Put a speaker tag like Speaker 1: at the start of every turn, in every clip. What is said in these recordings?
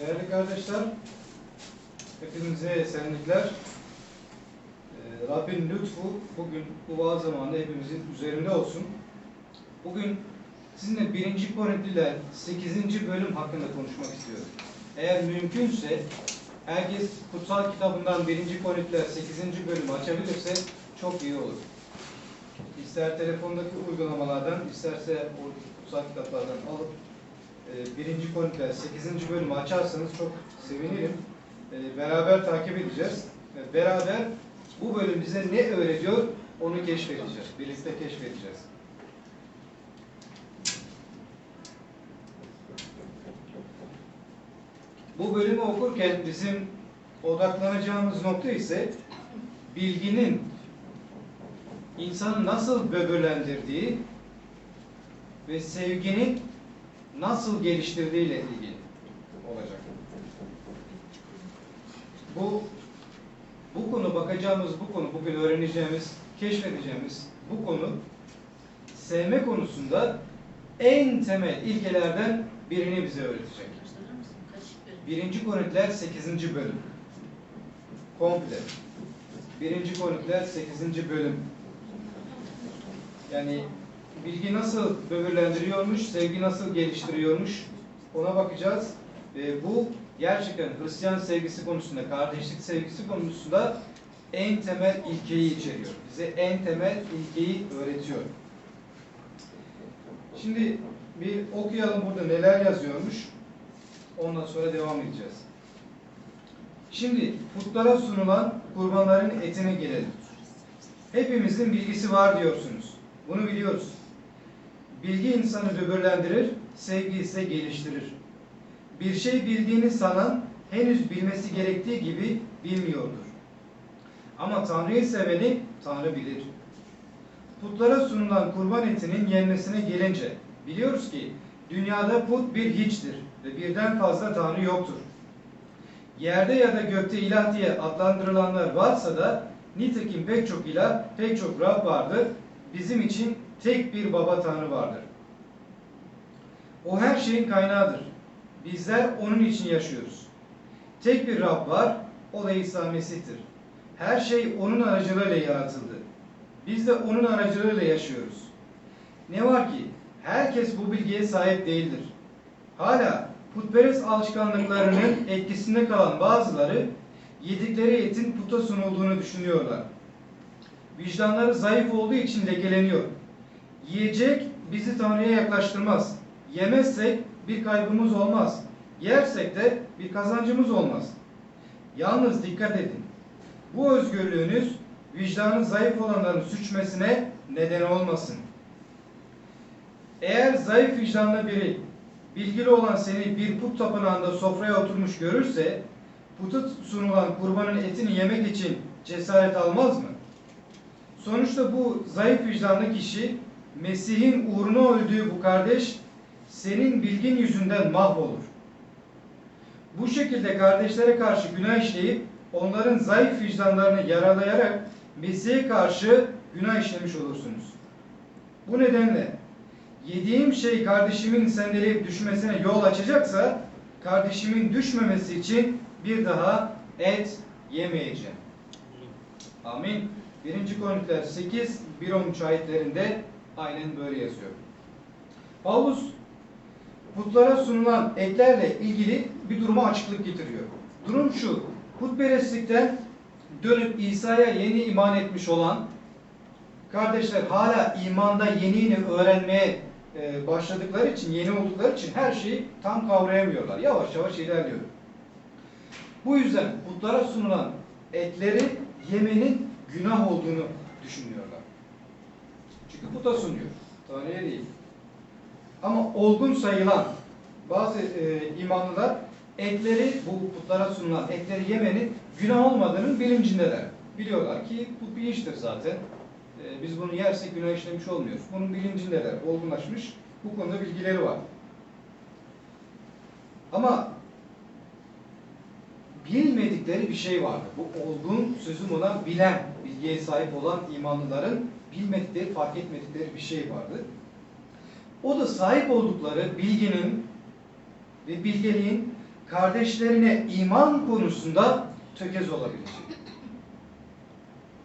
Speaker 1: Değerli kardeşler, hepinize esenlikler. Ee, Rabbin lütfu bugün bu vaaz zamanında hepimizin üzerinde olsun. Bugün sizinle 1. Korintliler 8. bölüm hakkında konuşmak istiyorum. Eğer mümkünse herkes kutsal kitabından 1. Korintliler 8. bölümü açabilirse çok iyi olur. İster telefondaki uygulamalardan, isterse kutsal kitaplardan alıp e, 1. Korintiler 8. bölümü açarsanız çok sevinirim. E, Beraber takip edeceğiz. Beraber bu bölüm bize ne öğretiyor onu keşfedeceğiz. Birlikte keşfedeceğiz. Bu bölümü okurken bizim odaklanacağımız nokta ise bilginin insanı nasıl böbürlendirdiği ve sevginin nasıl geliştirdiğiyle ilgili olacak. Bu bu konu bakacağımız bu konu bugün öğreneceğimiz, keşfedeceğimiz bu konu sevme konusunda en temel ilkelerden birini bize öğretecek. 1. Korintiler 8. bölüm. Komple. 1. Korintiler 8. bölüm. Yani bilgi nasıl böbürlendiriyormuş, sevgi nasıl geliştiriyormuş ona bakacağız. Ve bu gerçekten Hristiyan sevgisi konusunda, kardeşlik sevgisi konusunda en temel ilkeyi içeriyor. Bize en temel ilkeyi öğretiyor. Şimdi bir okuyalım burada neler yazıyormuş. Ondan sonra devam edeceğiz. Şimdi putlara sunulan kurbanların etine gelelim. Hepimizin bilgisi var diyorsunuz. Bunu biliyoruz. Bilgi insanı böbürlendirir, sevgi ise geliştirir. Bir şey bildiğini sanan henüz bilmesi gerektiği gibi bilmiyordur. Ama Tanrı'yı seveni Tanrı bilir. Putlara sunulan kurban etinin yenmesine gelince biliyoruz ki dünyada put bir hiçtir ve birden fazla Tanrı yoktur. Yerde ya da gökte ilah diye adlandırılanlar varsa da nitekim pek çok ilah, pek çok Rab vardır. Bizim için tek bir baba Tanrı vardır. O her şeyin kaynağıdır. Bizler onun için yaşıyoruz. Tek bir Rab var, o da İsa Mesih'tir. Her şey onun aracılığıyla yaratıldı. Biz de onun aracılığıyla yaşıyoruz. Ne var ki herkes bu bilgiye sahip değildir. Hala putperest alışkanlıklarının etkisinde kalan bazıları yedikleri etin puta sunulduğunu düşünüyorlar. Vicdanları zayıf olduğu için lekeleniyor. Yiyecek bizi Tanrı'ya yaklaştırmaz. Yemezsek bir kaybımız olmaz. Yersek de bir kazancımız olmaz. Yalnız dikkat edin. Bu özgürlüğünüz vicdanı zayıf olanların suçmesine neden olmasın. Eğer zayıf vicdanlı biri bilgili olan seni bir put tapınağında sofraya oturmuş görürse puta sunulan kurbanın etini yemek için cesaret almaz mı? Sonuçta bu zayıf vicdanlı kişi Mesih'in uğruna öldüğü bu kardeş senin bilgin yüzünden mahvolur. Bu şekilde kardeşlere karşı günah işleyip onların zayıf vicdanlarını yaralayarak Mesih'e karşı günah işlemiş olursunuz. Bu nedenle yediğim şey kardeşimin sendeleyip düşmesine yol açacaksa kardeşimin düşmemesi için bir daha et yemeyeceğim. Amin. 1. Korintiler 8, 1-13 ayetlerinde aynen böyle yazıyor. Paulus putlara sunulan etlerle ilgili bir duruma açıklık getiriyor. Durum şu, putperestlikten dönüp İsa'ya yeni iman etmiş olan kardeşler hala imanda yeni yeni öğrenmeye e, başladıkları için, yeni oldukları için her şeyi tam kavrayamıyorlar. Yavaş yavaş ilerliyor. Bu yüzden putlara sunulan etleri yemenin günah olduğunu düşünüyorlar. Çünkü puta sunuyor. Tanrı'ya değil. Ama olgun sayılan bazı e, imanlılar etleri, bu putlara sunulan etleri yemenin günah olmadığının bilincindeler. Biliyorlar ki bu bir iştir zaten. E, biz bunu yersek günah işlemiş olmuyoruz. Bunun bilincindeler, olgunlaşmış. Bu konuda bilgileri var. Ama bilmedikleri bir şey vardı. Bu olgun sözüm ona bilen, bilgiye sahip olan imanlıların bilmedikleri, fark etmedikleri bir şey vardı. O da sahip oldukları bilginin ve bilgeliğin kardeşlerine iman konusunda tökez olabilecek.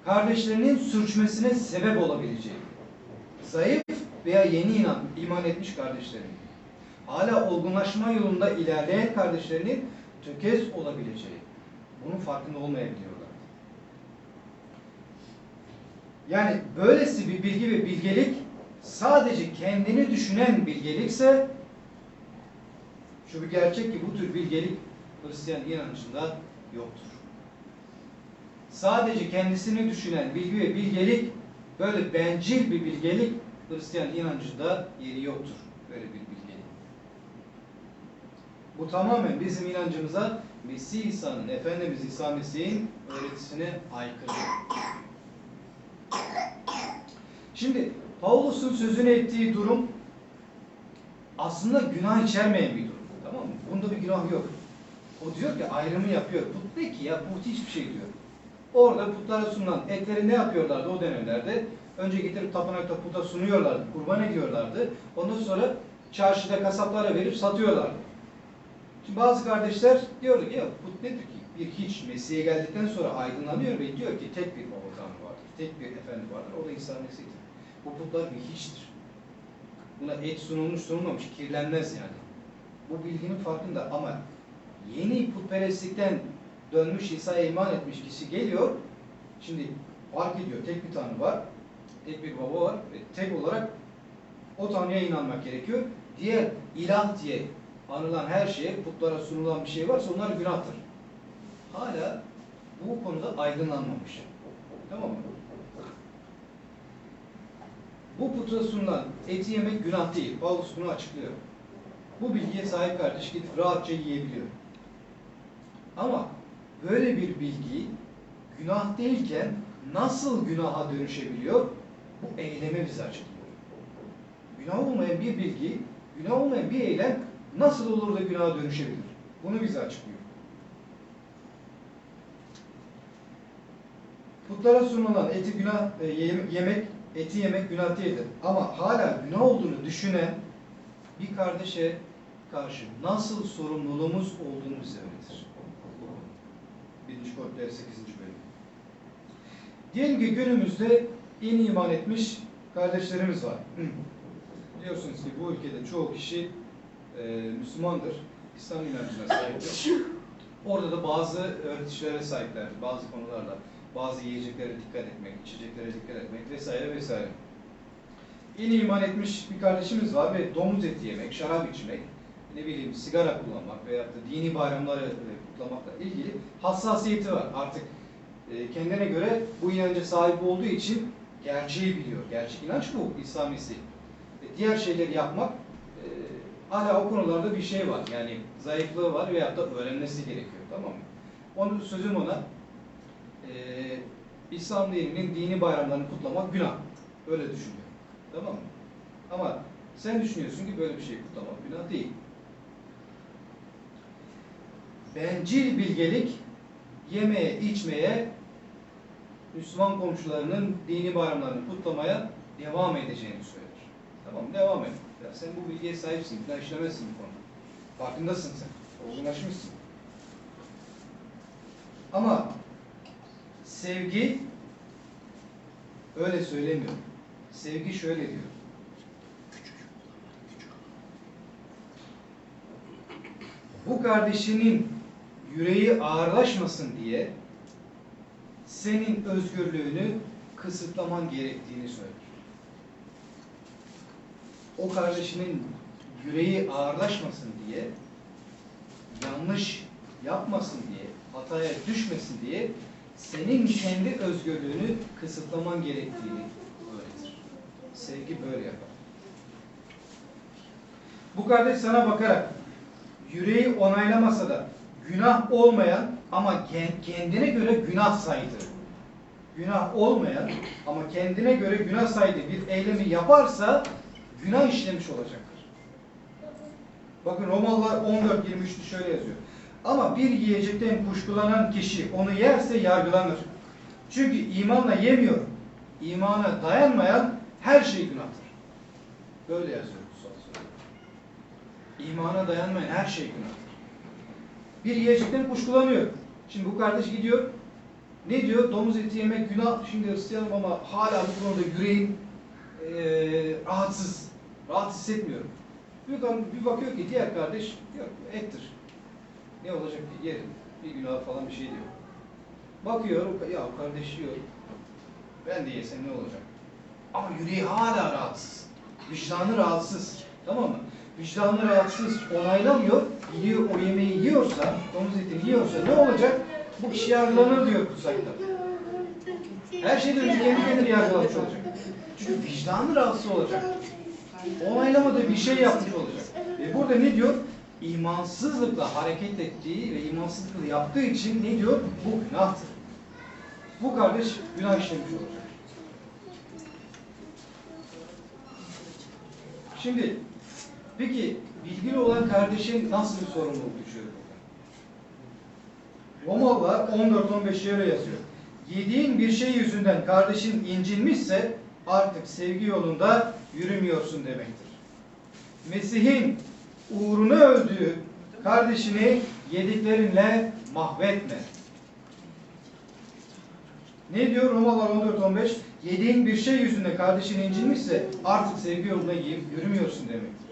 Speaker 1: Kardeşlerinin sürçmesine sebep olabilecek. Zayıf veya yeni inan, iman etmiş kardeşlerin. Hala olgunlaşma yolunda ilerleyen kardeşlerinin tökez olabileceği. Bunun farkında olmayabiliyorlar. Yani böylesi bir bilgi ve bilgelik sadece kendini düşünen bilgelikse şu bir gerçek ki bu tür bilgelik Hristiyan inancında yoktur. Sadece kendisini düşünen bilgi ve bilgelik böyle bencil bir bilgelik Hristiyan inancında yeri yoktur. Böyle bir bilgelik. Bu tamamen bizim inancımıza Mesih İsa'nın, Efendimiz İsa Mesih'in öğretisine aykırı. Şimdi Paulus'un sözünü ettiği durum aslında günah içermeyen bir durum. Tamam mı? Bunda bir günah yok. O diyor ki ayrımı yapıyor. Put ne ki ya? Put hiçbir şey diyor. Orada putlara sunulan etleri ne yapıyorlardı o dönemlerde? Önce getirip tapınakta puta sunuyorlardı, kurban ediyorlardı. Ondan sonra çarşıda kasaplara verip satıyorlardı. Şimdi bazı kardeşler diyor ki ya put nedir ki? Bir hiç Mesih'e geldikten sonra aydınlanıyor ve diyor ki tek bir Tanrı vardır. Tek bir efendi vardır. O da İsa Mesih'tir. Bu putlar bir hiçtir. Buna et sunulmuş sunulmamış kirlenmez yani. Bu bilginin farkında ama yeni putperestlikten dönmüş İsa'ya iman etmiş kişi geliyor. Şimdi fark ediyor. Tek bir Tanrı var. Tek bir baba var. Ve tek olarak o Tanrı'ya inanmak gerekiyor. Diğer ilah diye anılan her şeye, putlara sunulan bir şey varsa onlar günahtır. Hala bu konuda aydınlanmamış. Tamam mı? Bu puta sunulan eti yemek günah değil. Paulus bunu açıklıyor. Bu bilgiye sahip kardeş gidip rahatça yiyebiliyor. Ama böyle bir bilgi günah değilken nasıl günaha dönüşebiliyor? Bu eyleme bize açıklıyor. Günah olmayan bir bilgi, günah olmayan bir eylem nasıl olur da günaha dönüşebilir? Bunu bize açıklıyor. Putlara sunulan eti günah e, yem- yemek, eti yemek günah değildir. Ama hala günah olduğunu düşünen bir kardeşe karşı nasıl sorumluluğumuz olduğunu bize öğretir. 1. Korintiler 8. bölüm. Diyelim ki günümüzde yeni iman etmiş kardeşlerimiz var. Biliyorsunuz ki bu ülkede çoğu kişi e, Müslümandır. İslam inancına sahiptir. Orada da bazı öğretişlere sahipler, bazı konularla. Bazı yiyeceklere dikkat etmek, içeceklere dikkat etmek vesaire vesaire. Yeni iman etmiş bir kardeşimiz var ve domuz eti yemek, şarap içmek, ne bileyim sigara kullanmak veyahut da dini bayramları e, kutlamakla ilgili hassasiyeti var. Artık e, kendine göre bu inanca sahip olduğu için gerçeği biliyor. Gerçek inanç bu, İslamisi. E, diğer şeyleri yapmak hala o konularda bir şey var. Yani zayıflığı var veyahut da öğrenmesi gerekiyor. Tamam mı? Onun sözüm ona e, İslam dininin dini bayramlarını kutlamak günah. Öyle düşünüyor. Tamam mı? Ama sen düşünüyorsun ki böyle bir şey kutlamak günah değil. Bencil bilgelik yemeye, içmeye, Müslüman komşularının dini bayramlarını kutlamaya devam edeceğini söyler. Tamam? Devam et. Ya sen bu bilgiye sahipsin, günah işlemezsin bu konuda. Farkındasın sen. Olgunlaşmışsın. Ama sevgi öyle söylemiyor. Sevgi şöyle diyor. Bu kardeşinin yüreği ağırlaşmasın diye senin özgürlüğünü kısıtlaman gerektiğini söyler. O kardeşinin yüreği ağırlaşmasın diye yanlış yapmasın diye, hataya düşmesin diye senin kendi özgürlüğünü kısıtlaman gerektiğini öğretir. Sevgi böyle yapar. Bu kardeş sana bakarak yüreği onaylamasa da günah olmayan ama ken- kendine göre günah saydığı, günah olmayan ama kendine göre günah saydığı bir eylemi yaparsa günah işlemiş olacaktır. Bakın Romalılar 14.23'te şöyle yazıyor. Ama bir yiyecekten kuşkulanan kişi onu yerse yargılanır. Çünkü imanla yemiyor. İmana dayanmayan her şey günahtır. Böyle yazıyor. İmana dayanmayan her şey günahtır. bir yiyecekten kuşkulanıyor. Şimdi bu kardeş gidiyor. Ne diyor? Domuz eti yemek günah. Şimdi Hristiyanım ama hala bu konuda yüreğim eee, rahatsız. Rahat hissetmiyorum. Bir, bakıyor ki diğer kardeş yok ettir. Ne olacak ki yerim. Bir günah falan bir şey diyor. Bakıyor ya kardeş yiyor. Ben de yesem ne olacak? Ama yüreği hala rahatsız. Vicdanı rahatsız. Tamam mı? Vicdanı rahatsız onaylamıyor. Yiyor, o yemeği yiyorsa, domuz etini yiyorsa ne olacak? Bu kişi yargılanır diyor kutsal kitap. Her şeyden önce kendi kendini yargılamış olacak. Çünkü vicdanı rahatsız olacak. Onaylamadığı bir şey yapmış olacak. Ve burada ne diyor? İmansızlıkla hareket ettiği ve imansızlıkla yaptığı için ne diyor? Bu günahtır. Bu kardeş günah işlemiş olacak. Şimdi peki bilgili olan kardeşin nasıl bir sorumluluk düşüyor? Romalılar 14-15 şöyle yazıyor. Yediğin bir şey yüzünden kardeşin incinmişse artık sevgi yolunda yürümüyorsun demektir. Mesih'in uğruna öldüğü kardeşini yediklerinle mahvetme. Ne diyor Romalılar 14-15? Yediğin bir şey yüzünden kardeşin incinmişse artık sevgi yoluna yürümüyorsun demektir.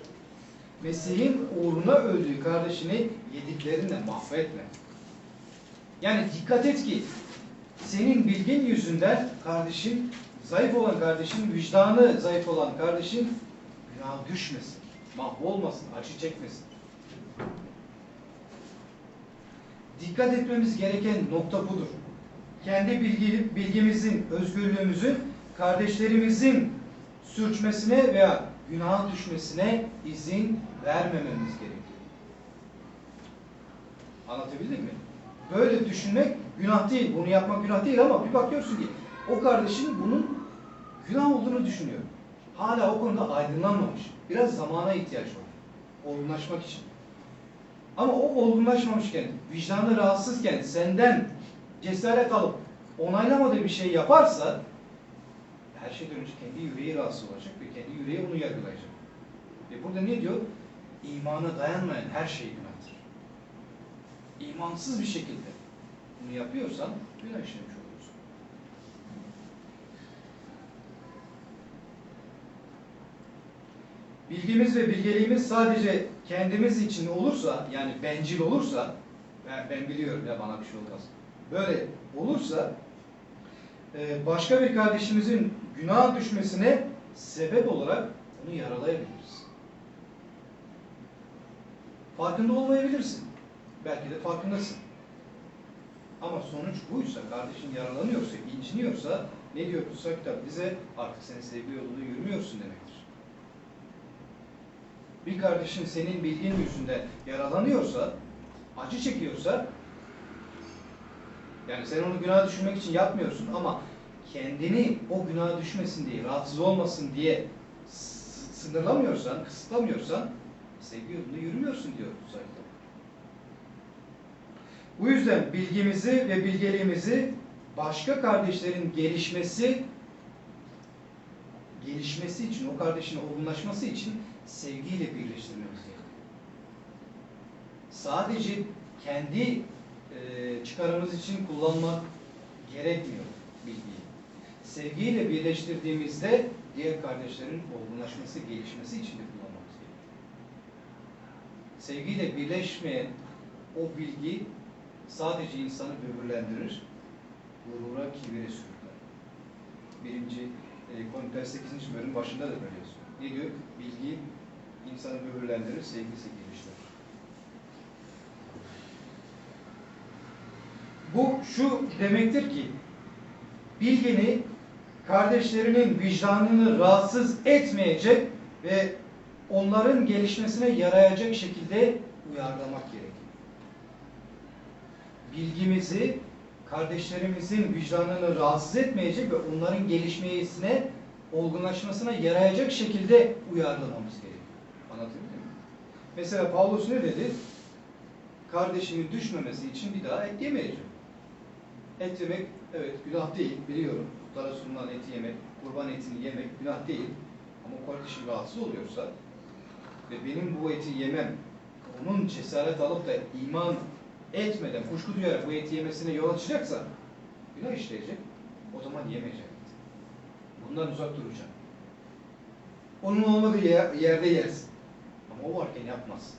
Speaker 1: Mesih'in uğruna öldüğü kardeşini yediklerinle mahvetme. Yani dikkat et ki senin bilgin yüzünden kardeşin, zayıf olan kardeşin, vicdanı zayıf olan kardeşin günah düşmesin, mahvolmasın, acı çekmesin. Dikkat etmemiz gereken nokta budur. Kendi bilgi, bilgimizin, özgürlüğümüzün kardeşlerimizin sürçmesine veya günaha düşmesine izin vermememiz gerekiyor. Anlatabildim mi? Böyle düşünmek günah değil. Bunu yapmak günah değil ama bir bakıyorsun ki o kardeşinin bunun günah olduğunu düşünüyor. Hala o konuda aydınlanmamış. Biraz zamana ihtiyaç var. Olgunlaşmak için. Ama o olgunlaşmamışken, vicdanı rahatsızken senden cesaret alıp onaylamadığı bir şey yaparsa her şeyden önce kendi yüreği rahatsız olacak ve kendi yüreği onu yargılayacak. Ve burada ne diyor? İmana dayanmayan her şey günahtır. İmansız bir şekilde bunu yapıyorsan günah işlemiş olursun. Bilgimiz ve bilgeliğimiz sadece kendimiz için olursa, yani bencil olursa, ben, ben biliyorum ya bana bir şey olmaz. Böyle olursa, e, başka bir kardeşimizin günah düşmesine sebep olarak onu yaralayabiliriz. Farkında olmayabilirsin. Belki de farkındasın. Ama sonuç buysa, kardeşin yaralanıyorsa, inciniyorsa ne diyor kutsal kitap bize? Artık sen sevgi yolunda yürümüyorsun demektir. Bir kardeşin senin bilgin yüzünden yaralanıyorsa, acı çekiyorsa yani sen onu günaha düşürmek için yapmıyorsun ama kendini o günaha düşmesin diye, rahatsız olmasın diye sınırlamıyorsan, kısıtlamıyorsan sevgi yolunda yürümüyorsun diyor kitap. Bu yüzden bilgimizi ve bilgeliğimizi başka kardeşlerin gelişmesi gelişmesi için, o kardeşin olgunlaşması için sevgiyle birleştirmemiz gerekiyor. Sadece kendi e, çıkarımız için kullanmak gerekmiyor bilgiyi. Sevgiyle birleştirdiğimizde diğer kardeşlerin olgunlaşması, gelişmesi için de kullanmamız gerekiyor. Sevgiyle birleşmeyen o bilgi sadece insanı böbürlendirir, gurura, kibire sürükler. Birinci e, Korintiler 8. bölüm başında da böyle yazıyor. Ne diyor? Bilgi insanı böbürlendirir, sevgi ise geliştirir. Bu şu demektir ki bilgini kardeşlerinin vicdanını rahatsız etmeyecek ve onların gelişmesine yarayacak şekilde uyarlamak gerekir. Bilgimizi kardeşlerimizin vicdanını rahatsız etmeyecek ve onların gelişmesine, olgunlaşmasına yarayacak şekilde uyarlamamız gerekiyor. Anlatabildim mi? Mesela Pavlus ne dedi? Kardeşimin düşmemesi için bir daha et yemeyeceğim. Et yemek evet günah değil biliyorum. Putlara sunulan eti yemek, kurban etini yemek günah değil. Ama kardeşim rahatsız oluyorsa ve benim bu eti yemem onun cesaret alıp da iman etmeden, kuşku duyarak bu eti yemesine yol açacaksa günah işleyecek. O zaman yemeyecek. Bundan uzak duracak. Onun olmadığı yer- yerde yersin. O varken yapmaz.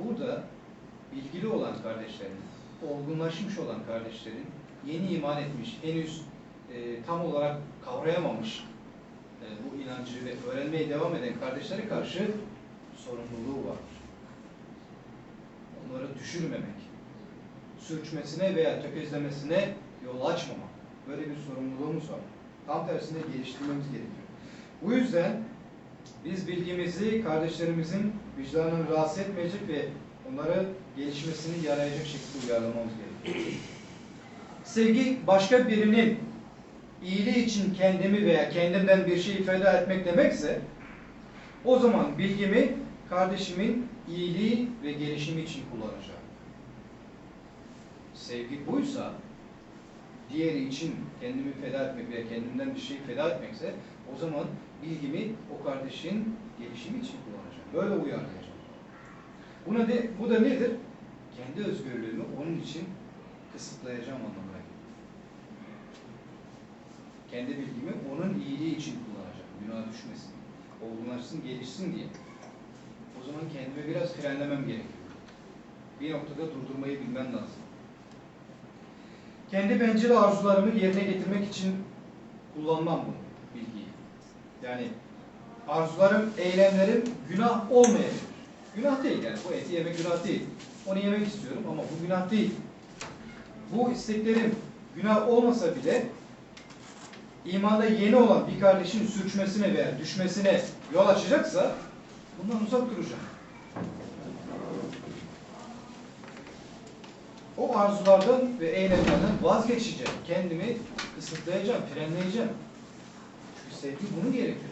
Speaker 1: Burada bilgili olan kardeşlerin, olgunlaşmış olan kardeşlerin, yeni iman etmiş, henüz e, tam olarak kavrayamamış e, bu inancı ve öğrenmeye devam eden kardeşlere karşı sorumluluğu vardır. Onları düşürmemek, sürçmesine veya tökezlemesine yol açmamak. Böyle bir sorumluluğumuz var. Tam tersine geliştirmemiz gerekiyor. Bu yüzden biz bilgimizi kardeşlerimizin vicdanını rahatsız etmeyecek ve onları gelişmesini yarayacak şekilde uyarlamamız gerekiyor. Sevgi başka birinin iyiliği için kendimi veya kendimden bir şey feda etmek demekse o zaman bilgimi kardeşimin iyiliği ve gelişimi için kullanacağım. Sevgi buysa diğeri için kendimi feda etmek veya kendimden bir şey feda etmekse o zaman bilgimi o kardeşin gelişimi için kullanacağım. Böyle uyarlayacağım. Buna de, bu da nedir? Kendi özgürlüğümü onun için kısıtlayacağım anlamına geliyor. Kendi bilgimi onun iyiliği için kullanacağım. Günah düşmesin, olgunlaşsın, gelişsin diye. O zaman kendimi biraz frenlemem gerekiyor. Bir noktada durdurmayı bilmem lazım. Kendi bencil arzularımı yerine getirmek için kullanmam bunu. Yani arzularım, eylemlerim günah olmayabilir. Günah değil yani. Bu eti yemek günah değil. Onu yemek istiyorum ama bu günah değil. Bu isteklerim günah olmasa bile imanda yeni olan bir kardeşin sürçmesine veya düşmesine yol açacaksa bundan uzak duracağım. O arzulardan ve eylemlerden vazgeçeceğim. Kendimi kısıtlayacağım, frenleyeceğim. Sevgi bunu gerektirir.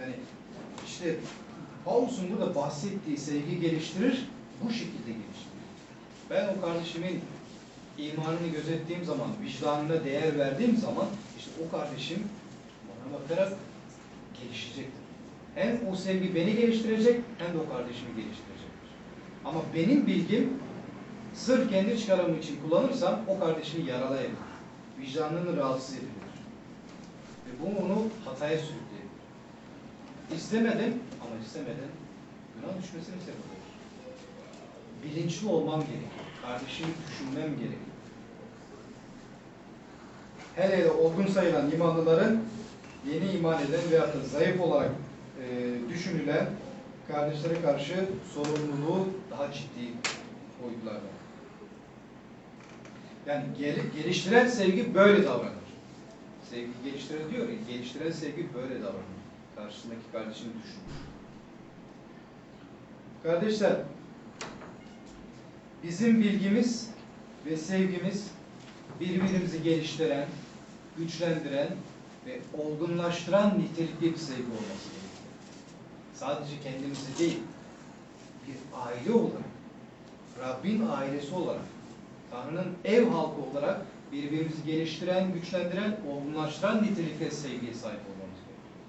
Speaker 1: Yani işte Paulus'un burada bahsettiği sevgi geliştirir, bu şekilde geliştirir. Ben o kardeşimin imanını gözettiğim zaman, vicdanına değer verdiğim zaman işte o kardeşim bana bakarak gelişecektir. Hem o sevgi beni geliştirecek hem de o kardeşimi geliştirecektir. Ama benim bilgim sırf kendi çıkarımı için kullanırsam o kardeşimi yaralayabilir. Vicdanını rahatsız edebilir. Ve bu onu hataya sürükleyebilir. İstemedim ama istemeden günah düşmesine sebep olur. Bilinçli olmam gerekiyor. Kardeşimi düşünmem gerekiyor. Hele hele olgun sayılan imanlıların yeni iman eden veyahut da zayıf olarak e, düşünülen kardeşlere karşı sorumluluğu daha ciddi boyutlarda. Yani gel- geliştiren sevgi böyle davranır. Sevgi geliştiren diyor ya, geliştiren sevgi böyle davranır. Karşısındaki kardeşini düşünür. Kardeşler, bizim bilgimiz ve sevgimiz birbirimizi geliştiren, güçlendiren ve olgunlaştıran nitelikli bir sevgi olması gerekiyor. Sadece kendimizi değil, bir aile olarak, Rabbin ailesi olarak, Tanrı'nın ev halkı olarak birbirimizi geliştiren, güçlendiren, olgunlaştıran nitelikte sevgiye sahip olmamız gerekiyor.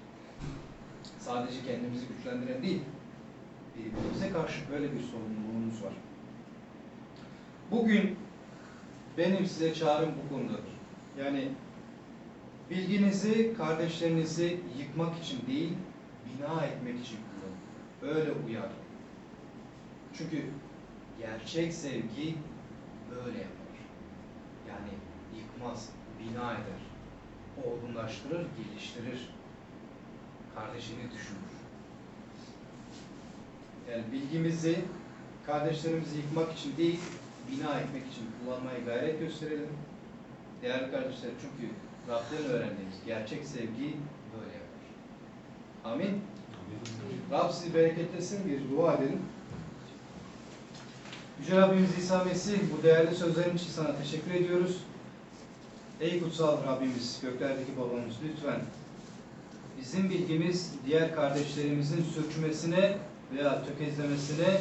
Speaker 1: Sadece kendimizi güçlendiren değil, birbirimize karşı böyle bir sorumluluğumuz var. Bugün benim size çağrım bu konudadır. Yani bilginizi, kardeşlerinizi yıkmak için değil, bina etmek için kullanın. Öyle uyar. Çünkü gerçek sevgi böyle yapar. Yani yıkmaz, bina eder. Olgunlaştırır, geliştirir. Kardeşini düşünür. Yani bilgimizi kardeşlerimizi yıkmak için değil, bina etmek için kullanmaya gayret gösterelim. Değerli kardeşler çünkü Rab'den öğrendiğimiz gerçek sevgi böyle yapar. Amin. Rab sizi bereketlesin bir dua edelim. Yüce Rabbimiz İsa Mesih bu değerli sözlerin için sana teşekkür ediyoruz. Ey kutsal Rabbimiz, göklerdeki babamız lütfen bizim bilgimiz diğer kardeşlerimizin sürçmesine veya tökezlemesine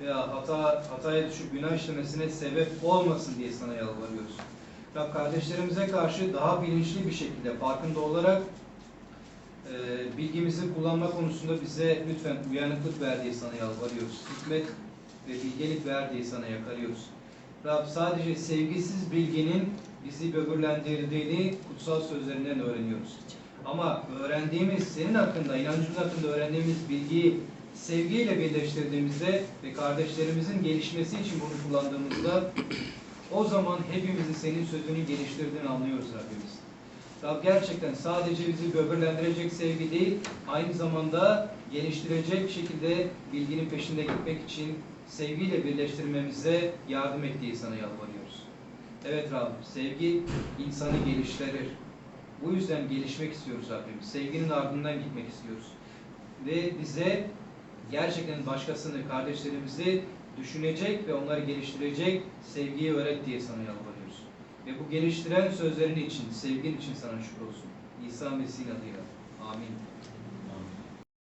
Speaker 1: veya hata hataya düşüp günah işlemesine sebep olmasın diye sana yalvarıyoruz. Rab kardeşlerimize karşı daha bilinçli bir şekilde farkında olarak e, bilgimizi kullanma konusunda bize lütfen uyanıklık ver diye sana yalvarıyoruz. Hikmet ve bilgelik ver sana yakarıyoruz. Rab sadece sevgisiz bilginin bizi böbürlendirdiğini kutsal sözlerinden öğreniyoruz. Ama öğrendiğimiz, senin hakkında, inancımız hakkında öğrendiğimiz bilgiyi sevgiyle birleştirdiğimizde ve kardeşlerimizin gelişmesi için bunu kullandığımızda o zaman hepimizin senin sözünü geliştirdiğini anlıyoruz Rabbimiz. Rab gerçekten sadece bizi böbürlendirecek sevgi değil, aynı zamanda geliştirecek şekilde bilginin peşinde gitmek için sevgiyle birleştirmemize yardım et diye sana yalvarıyoruz. Evet Rab, sevgi insanı geliştirir. Bu yüzden gelişmek istiyoruz Rabbimiz. Sevginin ardından gitmek istiyoruz. Ve bize gerçekten başkasını, kardeşlerimizi düşünecek ve onları geliştirecek sevgiyi öğret diye sana yalvarıyoruz. Ve bu geliştiren sözlerin için, sevgin için sana şükür olsun. İsa Mesih'in adıyla.